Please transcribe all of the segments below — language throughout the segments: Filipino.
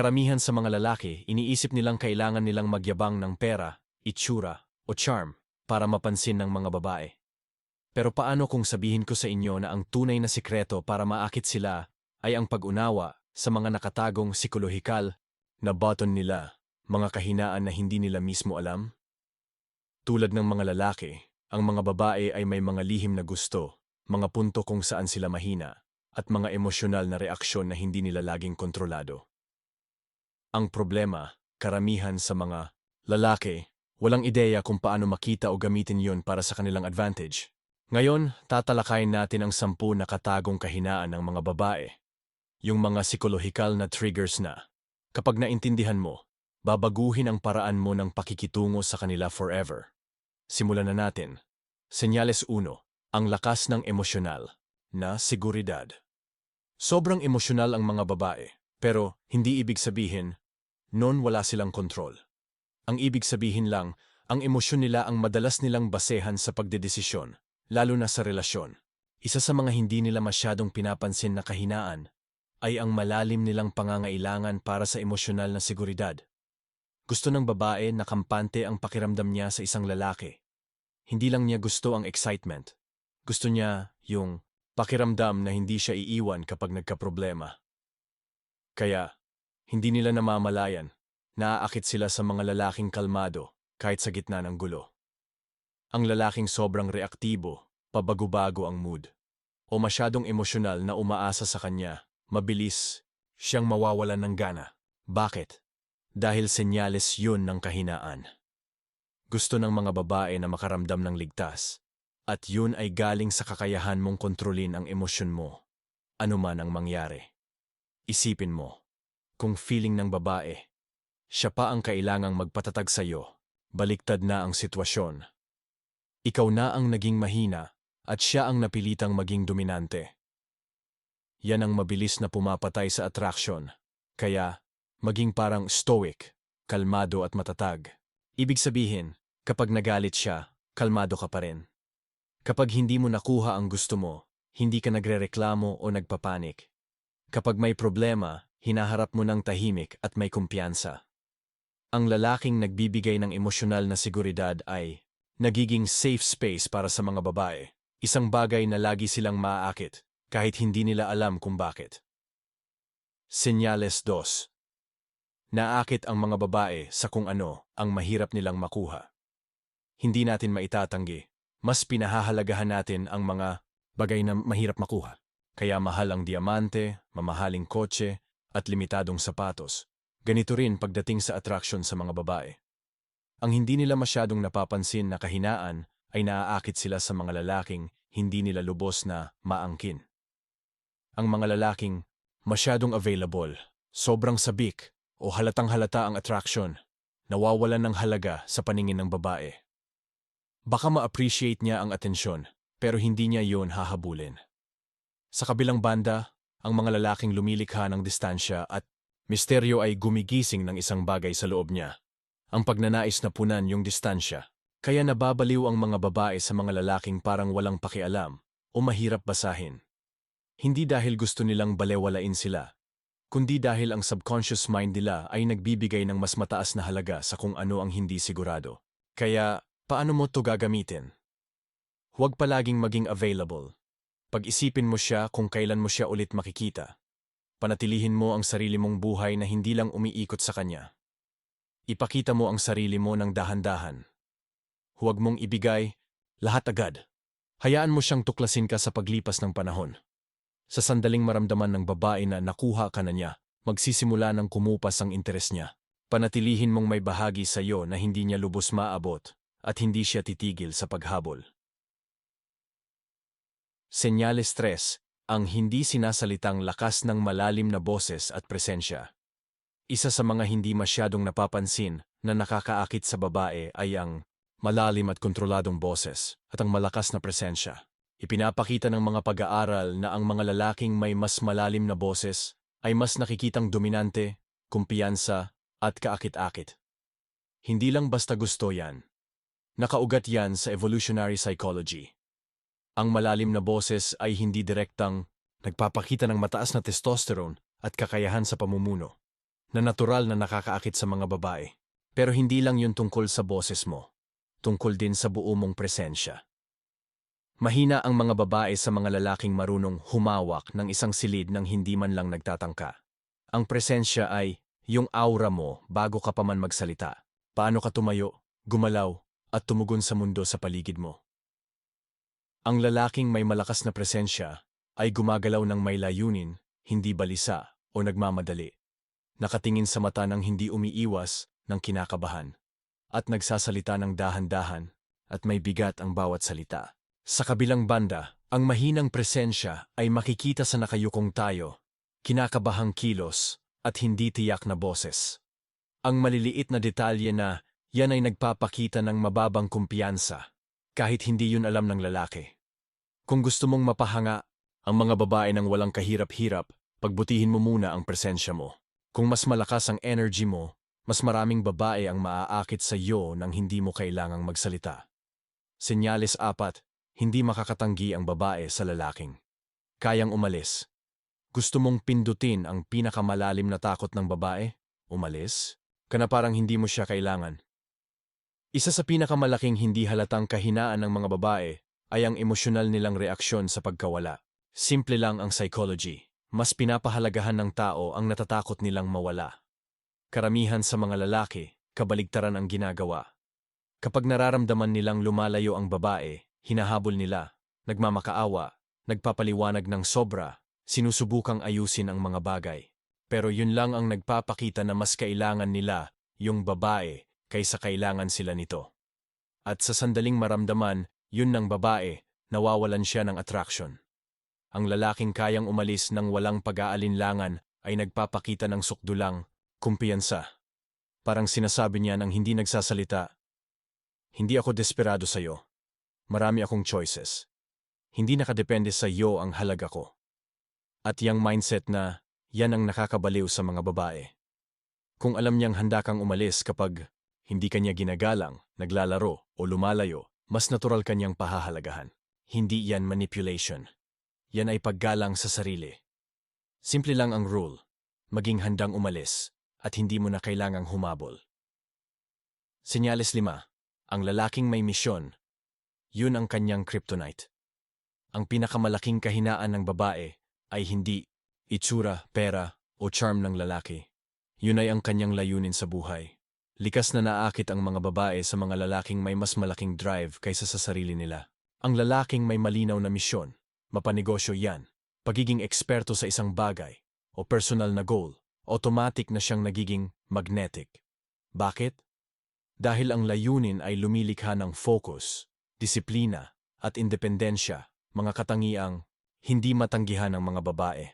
Karamihan sa mga lalaki, iniisip nilang kailangan nilang magyabang ng pera, itsura, o charm para mapansin ng mga babae. Pero paano kung sabihin ko sa inyo na ang tunay na sikreto para maakit sila ay ang pag-unawa sa mga nakatagong psikolohikal na button nila, mga kahinaan na hindi nila mismo alam? Tulad ng mga lalaki, ang mga babae ay may mga lihim na gusto, mga punto kung saan sila mahina, at mga emosyonal na reaksyon na hindi nila laging kontrolado. Ang problema, karamihan sa mga lalaki, walang ideya kung paano makita o gamitin yon para sa kanilang advantage. Ngayon, tatalakayin natin ang sampu na katagong kahinaan ng mga babae. Yung mga psikolohikal na triggers na, kapag naintindihan mo, babaguhin ang paraan mo ng pakikitungo sa kanila forever. Simulan na natin. Senyales 1. Ang lakas ng emosyonal na seguridad. Sobrang emosyonal ang mga babae, pero hindi ibig sabihin noon wala silang kontrol. Ang ibig sabihin lang, ang emosyon nila ang madalas nilang basehan sa pagdedesisyon, lalo na sa relasyon. Isa sa mga hindi nila masyadong pinapansin na kahinaan ay ang malalim nilang pangangailangan para sa emosyonal na seguridad. Gusto ng babae na kampante ang pakiramdam niya sa isang lalaki. Hindi lang niya gusto ang excitement. Gusto niya yung pakiramdam na hindi siya iiwan kapag nagkaproblema. Kaya, hindi nila namamalayan, naaakit sila sa mga lalaking kalmado kahit sa gitna ng gulo. Ang lalaking sobrang reaktibo, pabago-bago ang mood, o masyadong emosyonal na umaasa sa kanya, mabilis, siyang mawawalan ng gana. Bakit? Dahil senyales yun ng kahinaan. Gusto ng mga babae na makaramdam ng ligtas, at yun ay galing sa kakayahan mong kontrolin ang emosyon mo, anuman ang mangyari. Isipin mo, kung feeling ng babae. Siya pa ang kailangang magpatatag sa iyo. Baliktad na ang sitwasyon. Ikaw na ang naging mahina at siya ang napilitang maging dominante. Yan ang mabilis na pumapatay sa attraction. Kaya, maging parang stoic, kalmado at matatag. Ibig sabihin, kapag nagalit siya, kalmado ka pa rin. Kapag hindi mo nakuha ang gusto mo, hindi ka nagrereklamo o nagpapanik. Kapag may problema, hinaharap mo ng tahimik at may kumpiyansa. Ang lalaking nagbibigay ng emosyonal na seguridad ay nagiging safe space para sa mga babae, isang bagay na lagi silang maaakit kahit hindi nila alam kung bakit. Senyales 2 Naakit ang mga babae sa kung ano ang mahirap nilang makuha. Hindi natin maitatanggi, mas pinahahalagahan natin ang mga bagay na mahirap makuha. Kaya mahal ang diamante, mamahaling kotse, at limitadong sapatos. Ganito rin pagdating sa attraction sa mga babae. Ang hindi nila masyadong napapansin na kahinaan ay naaakit sila sa mga lalaking hindi nila lubos na maangkin. Ang mga lalaking masyadong available, sobrang sabik, o halatang halata ang attraction, nawawalan ng halaga sa paningin ng babae. Baka ma-appreciate niya ang atensyon, pero hindi niya yon hahabulin. Sa kabilang banda, ang mga lalaking lumilikha ng distansya at misteryo ay gumigising ng isang bagay sa loob niya. Ang pagnanais na punan yung distansya. Kaya nababaliw ang mga babae sa mga lalaking parang walang pakialam o mahirap basahin. Hindi dahil gusto nilang balewalain sila, kundi dahil ang subconscious mind nila ay nagbibigay ng mas mataas na halaga sa kung ano ang hindi sigurado. Kaya, paano mo to gagamitin? Huwag palaging maging available. Pag-isipin mo siya kung kailan mo siya ulit makikita. Panatilihin mo ang sarili mong buhay na hindi lang umiikot sa kanya. Ipakita mo ang sarili mo ng dahan-dahan. Huwag mong ibigay lahat agad. Hayaan mo siyang tuklasin ka sa paglipas ng panahon. Sa sandaling maramdaman ng babae na nakuha ka na niya, magsisimula ng kumupas ang interes niya. Panatilihin mong may bahagi sa iyo na hindi niya lubos maabot at hindi siya titigil sa paghabol. Senyales 3, ang hindi sinasalitang lakas ng malalim na boses at presensya. Isa sa mga hindi masyadong napapansin na nakakaakit sa babae ay ang malalim at kontroladong boses at ang malakas na presensya. Ipinapakita ng mga pag-aaral na ang mga lalaking may mas malalim na boses ay mas nakikitang dominante, kumpiyansa, at kaakit-akit. Hindi lang basta gusto yan. Nakaugat yan sa evolutionary psychology. Ang malalim na boses ay hindi direktang nagpapakita ng mataas na testosterone at kakayahan sa pamumuno. na natural na nakakaakit sa mga babae. Pero hindi lang yun tungkol sa boses mo. Tungkol din sa buo mong presensya. Mahina ang mga babae sa mga lalaking marunong humawak ng isang silid ng hindi man lang nagtatangka. Ang presensya ay yung aura mo bago ka pa man magsalita. Paano ka tumayo, gumalaw, at tumugon sa mundo sa paligid mo. Ang lalaking may malakas na presensya ay gumagalaw ng may layunin, hindi balisa o nagmamadali. Nakatingin sa mata ng hindi umiiwas ng kinakabahan at nagsasalita ng dahan-dahan at may bigat ang bawat salita. Sa kabilang banda, ang mahinang presensya ay makikita sa nakayukong tayo, kinakabahang kilos at hindi tiyak na boses. Ang maliliit na detalye na yan ay nagpapakita ng mababang kumpiyansa, kahit hindi yun alam ng lalaki. Kung gusto mong mapahanga, ang mga babae ng walang kahirap-hirap, pagbutihin mo muna ang presensya mo. Kung mas malakas ang energy mo, mas maraming babae ang maaakit sa iyo nang hindi mo kailangang magsalita. Senyales apat, hindi makakatanggi ang babae sa lalaking. Kayang umalis. Gusto mong pindutin ang pinakamalalim na takot ng babae? Umalis? Kana parang hindi mo siya kailangan. Isa sa pinakamalaking hindi halatang kahinaan ng mga babae ay ang emosyonal nilang reaksyon sa pagkawala. Simple lang ang psychology. Mas pinapahalagahan ng tao ang natatakot nilang mawala. Karamihan sa mga lalaki, kabaligtaran ang ginagawa. Kapag nararamdaman nilang lumalayo ang babae, hinahabol nila, nagmamakaawa, nagpapaliwanag ng sobra, sinusubukang ayusin ang mga bagay. Pero yun lang ang nagpapakita na mas kailangan nila, yung babae, kaysa kailangan sila nito. At sa sandaling maramdaman, yun ng babae, nawawalan siya ng attraction. Ang lalaking kayang umalis ng walang pag-aalinlangan ay nagpapakita ng sukdulang, kumpiyansa. Parang sinasabi niya nang hindi nagsasalita, Hindi ako desperado sa iyo. Marami akong choices. Hindi nakadepende sa iyo ang halaga ko. At yang mindset na, yan ang nakakabaliw sa mga babae. Kung alam niyang handa kang umalis kapag hindi kanya ginagalang, naglalaro o lumalayo, mas natural kanyang pahahalagahan. Hindi yan manipulation. Yan ay paggalang sa sarili. Simple lang ang rule. Maging handang umalis at hindi mo na kailangang humabol. Senyales 5. Ang lalaking may misyon. Yun ang kanyang kryptonite. Ang pinakamalaking kahinaan ng babae ay hindi itsura, pera, o charm ng lalaki. Yun ay ang kanyang layunin sa buhay. Likas na naakit ang mga babae sa mga lalaking may mas malaking drive kaysa sa sarili nila. Ang lalaking may malinaw na misyon, mapanegosyo yan, pagiging eksperto sa isang bagay, o personal na goal, automatic na siyang nagiging magnetic. Bakit? Dahil ang layunin ay lumilikha ng focus, disiplina, at independensya, mga katangiang hindi matanggihan ng mga babae.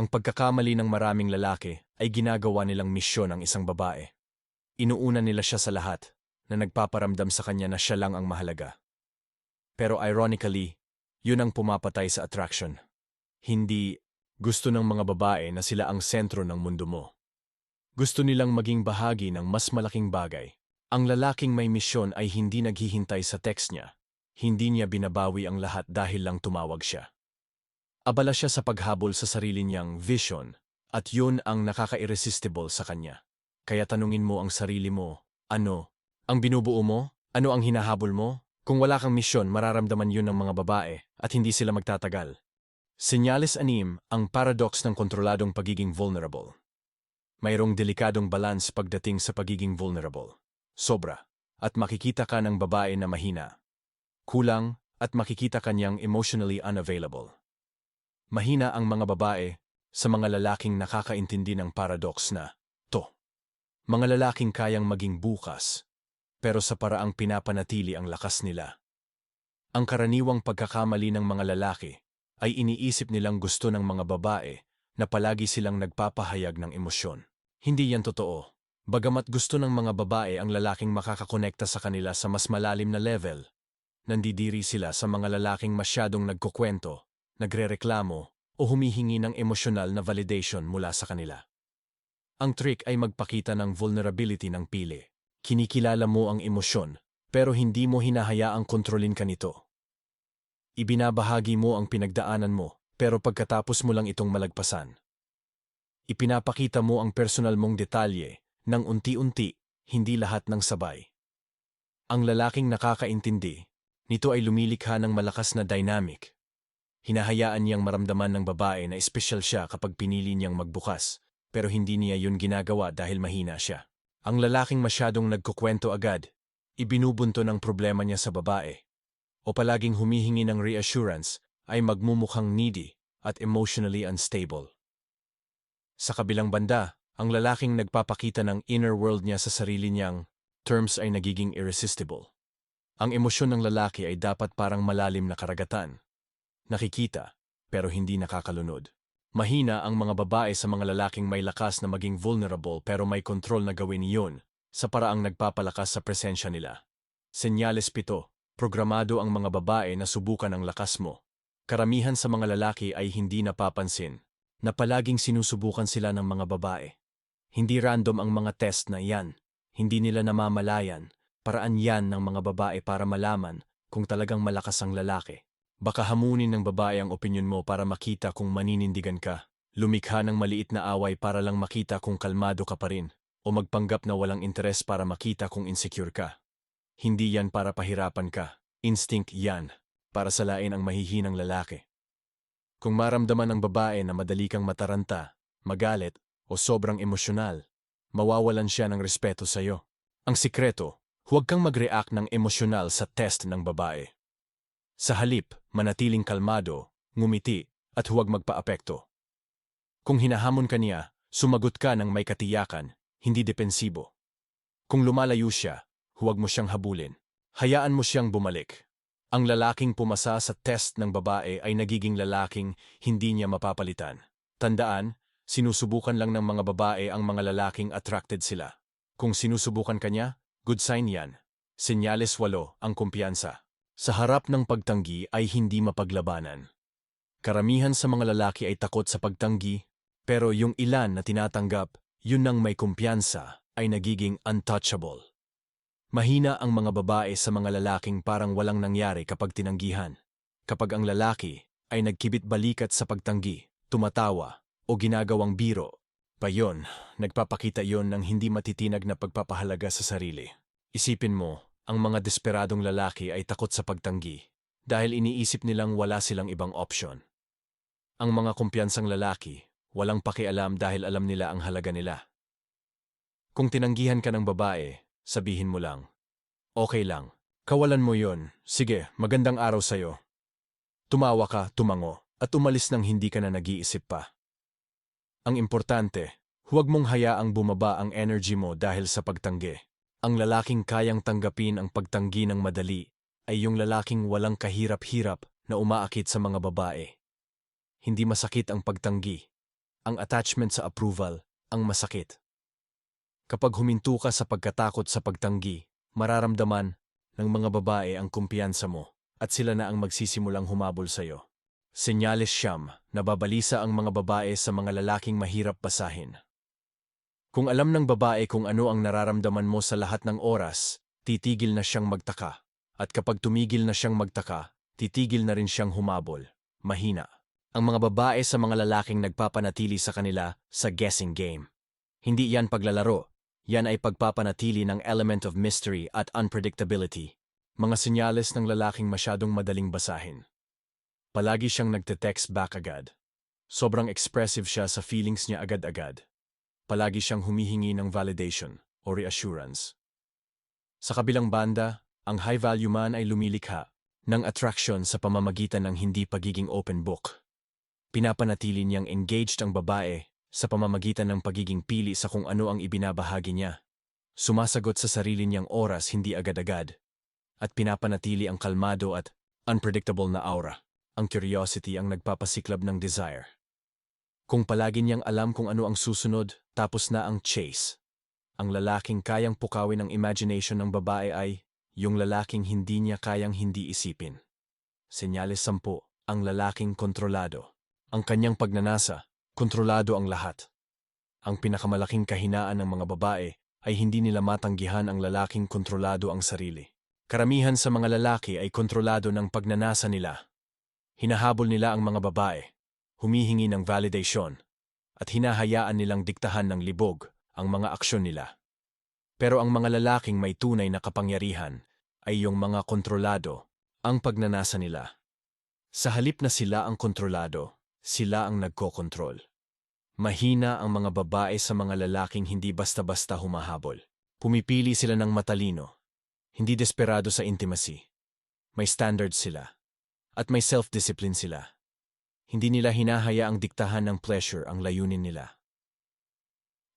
Ang pagkakamali ng maraming lalaki ay ginagawa nilang misyon ng isang babae. Inuuna nila siya sa lahat na nagpaparamdam sa kanya na siya lang ang mahalaga. Pero ironically, yun ang pumapatay sa attraction. Hindi gusto ng mga babae na sila ang sentro ng mundo mo. Gusto nilang maging bahagi ng mas malaking bagay. Ang lalaking may misyon ay hindi naghihintay sa text niya. Hindi niya binabawi ang lahat dahil lang tumawag siya. Abala siya sa paghabol sa sarili niyang vision at yun ang nakaka-irresistible sa kanya. Kaya tanungin mo ang sarili mo, ano? Ang binubuo mo? Ano ang hinahabol mo? Kung wala kang misyon, mararamdaman yun ng mga babae at hindi sila magtatagal. Senyales anim ang paradox ng kontroladong pagiging vulnerable. Mayroong delikadong balance pagdating sa pagiging vulnerable. Sobra. At makikita ka ng babae na mahina. Kulang at makikita kanyang emotionally unavailable. Mahina ang mga babae sa mga lalaking nakakaintindi ng paradox na. Mga lalaking kayang maging bukas, pero sa paraang pinapanatili ang lakas nila. Ang karaniwang pagkakamali ng mga lalaki ay iniisip nilang gusto ng mga babae na palagi silang nagpapahayag ng emosyon. Hindi yan totoo. Bagamat gusto ng mga babae ang lalaking makakakonekta sa kanila sa mas malalim na level, nandidiri sila sa mga lalaking masyadong nagkukwento, nagrereklamo, o humihingi ng emosyonal na validation mula sa kanila. Ang trick ay magpakita ng vulnerability ng pili. Kinikilala mo ang emosyon, pero hindi mo hinahayaang kontrolin ka nito. Ibinabahagi mo ang pinagdaanan mo, pero pagkatapos mo lang itong malagpasan. Ipinapakita mo ang personal mong detalye ng unti-unti, hindi lahat ng sabay. Ang lalaking nakakaintindi, nito ay lumilikha ng malakas na dynamic. Hinahayaan niyang maramdaman ng babae na espesyal siya kapag pinili niyang magbukas, pero hindi niya yun ginagawa dahil mahina siya. Ang lalaking masyadong nagkukwento agad, ibinubunto ng problema niya sa babae, o palaging humihingi ng reassurance ay magmumukhang needy at emotionally unstable. Sa kabilang banda, ang lalaking nagpapakita ng inner world niya sa sarili niyang terms ay nagiging irresistible. Ang emosyon ng lalaki ay dapat parang malalim na karagatan. Nakikita, pero hindi nakakalunod. Mahina ang mga babae sa mga lalaking may lakas na maging vulnerable pero may kontrol na gawin iyon sa paraang nagpapalakas sa presensya nila. Senyales pito, programado ang mga babae na subukan ang lakas mo. Karamihan sa mga lalaki ay hindi napapansin na palaging sinusubukan sila ng mga babae. Hindi random ang mga test na iyan. Hindi nila namamalayan. Paraan yan ng mga babae para malaman kung talagang malakas ang lalaki. Baka hamunin ng babae ang opinyon mo para makita kung maninindigan ka. Lumikha ng maliit na away para lang makita kung kalmado ka pa rin. O magpanggap na walang interes para makita kung insecure ka. Hindi yan para pahirapan ka. Instinct yan. Para salain ang mahihinang lalaki. Kung maramdaman ng babae na madali kang mataranta, magalit, o sobrang emosyonal, mawawalan siya ng respeto sa iyo. Ang sikreto, huwag kang mag-react ng emosyonal sa test ng babae. Sa halip, manatiling kalmado, ngumiti, at huwag magpaapekto. Kung hinahamon ka niya, sumagot ka ng may katiyakan, hindi depensibo. Kung lumalayo siya, huwag mo siyang habulin. Hayaan mo siyang bumalik. Ang lalaking pumasa sa test ng babae ay nagiging lalaking hindi niya mapapalitan. Tandaan, sinusubukan lang ng mga babae ang mga lalaking attracted sila. Kung sinusubukan ka niya, good sign yan. Senyales walo ang kumpiyansa. Sa harap ng pagtanggi ay hindi mapaglabanan. Karamihan sa mga lalaki ay takot sa pagtanggi, pero yung ilan na tinatanggap, yun nang may kumpiyansa, ay nagiging untouchable. Mahina ang mga babae sa mga lalaking parang walang nangyari kapag tinanggihan. Kapag ang lalaki ay nagkibit balikat sa pagtanggi, tumatawa, o ginagawang biro, pa yon, nagpapakita yon ng hindi matitinag na pagpapahalaga sa sarili. Isipin mo, ang mga desperadong lalaki ay takot sa pagtanggi dahil iniisip nilang wala silang ibang option. Ang mga kumpiyansang lalaki, walang pakialam dahil alam nila ang halaga nila. Kung tinanggihan ka ng babae, sabihin mo lang, okay lang, kawalan mo yon, sige, magandang araw sa'yo. Tumawa ka, tumango, at umalis nang hindi ka na nag-iisip pa. Ang importante, huwag mong hayaang bumaba ang energy mo dahil sa pagtanggi. Ang lalaking kayang tanggapin ang pagtanggi ng madali ay yung lalaking walang kahirap-hirap na umaakit sa mga babae. Hindi masakit ang pagtanggi. Ang attachment sa approval ang masakit. Kapag huminto ka sa pagkatakot sa pagtanggi, mararamdaman ng mga babae ang kumpiyansa mo at sila na ang magsisimulang humabol sa iyo. Senyales siyam, nababalisa ang mga babae sa mga lalaking mahirap basahin. Kung alam ng babae kung ano ang nararamdaman mo sa lahat ng oras, titigil na siyang magtaka. At kapag tumigil na siyang magtaka, titigil na rin siyang humabol. Mahina. Ang mga babae sa mga lalaking nagpapanatili sa kanila sa guessing game. Hindi yan paglalaro, yan ay pagpapanatili ng element of mystery at unpredictability. Mga senyales ng lalaking masyadong madaling basahin. Palagi siyang nagte-text back agad. Sobrang expressive siya sa feelings niya agad-agad. Palagi siyang humihingi ng validation o reassurance. Sa kabilang banda, ang high-value man ay lumilikha ng attraction sa pamamagitan ng hindi pagiging open book. Pinapanatili niyang engaged ang babae sa pamamagitan ng pagiging pili sa kung ano ang ibinabahagi niya. Sumasagot sa sarili niyang oras hindi agad-agad. At pinapanatili ang kalmado at unpredictable na aura. Ang curiosity ang nagpapasiklab ng desire. Kung palagi niyang alam kung ano ang susunod, tapos na ang chase. Ang lalaking kayang pukawin ang imagination ng babae ay yung lalaking hindi niya kayang hindi isipin. Senyales sampo, ang lalaking kontrolado. Ang kanyang pagnanasa, kontrolado ang lahat. Ang pinakamalaking kahinaan ng mga babae ay hindi nila matanggihan ang lalaking kontrolado ang sarili. Karamihan sa mga lalaki ay kontrolado ng pagnanasa nila. Hinahabol nila ang mga babae, humihingi ng validation, at hinahayaan nilang diktahan ng libog ang mga aksyon nila. Pero ang mga lalaking may tunay na kapangyarihan ay yung mga kontrolado, ang pagnanasa nila. Sa halip na sila ang kontrolado, sila ang nagkokontrol. Mahina ang mga babae sa mga lalaking hindi basta-basta humahabol. Pumipili sila ng matalino, hindi desperado sa intimacy. May standards sila. At may self-discipline sila. Hindi nila hinahayaang diktahan ng pleasure ang layunin nila.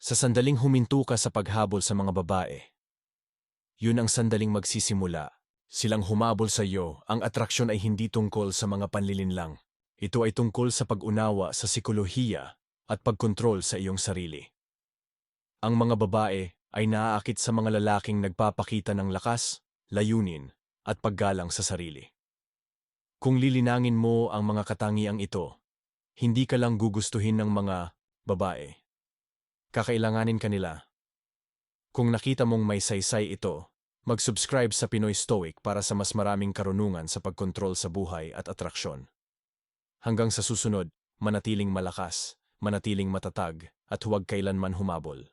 Sa sandaling huminto ka sa paghabol sa mga babae, yun ang sandaling magsisimula. Silang humabol sa iyo, ang atraksyon ay hindi tungkol sa mga panlilinlang. Ito ay tungkol sa pag-unawa sa sikolohiya at pagkontrol sa iyong sarili. Ang mga babae ay naaakit sa mga lalaking nagpapakita ng lakas, layunin, at paggalang sa sarili. Kung lilinangin mo ang mga katangiang ito, hindi ka lang gugustuhin ng mga babae. Kakailanganin ka nila. Kung nakita mong may saysay ito, mag-subscribe sa Pinoy Stoic para sa mas maraming karunungan sa pagkontrol sa buhay at atraksyon. Hanggang sa susunod, manatiling malakas, manatiling matatag, at huwag kailanman humabol.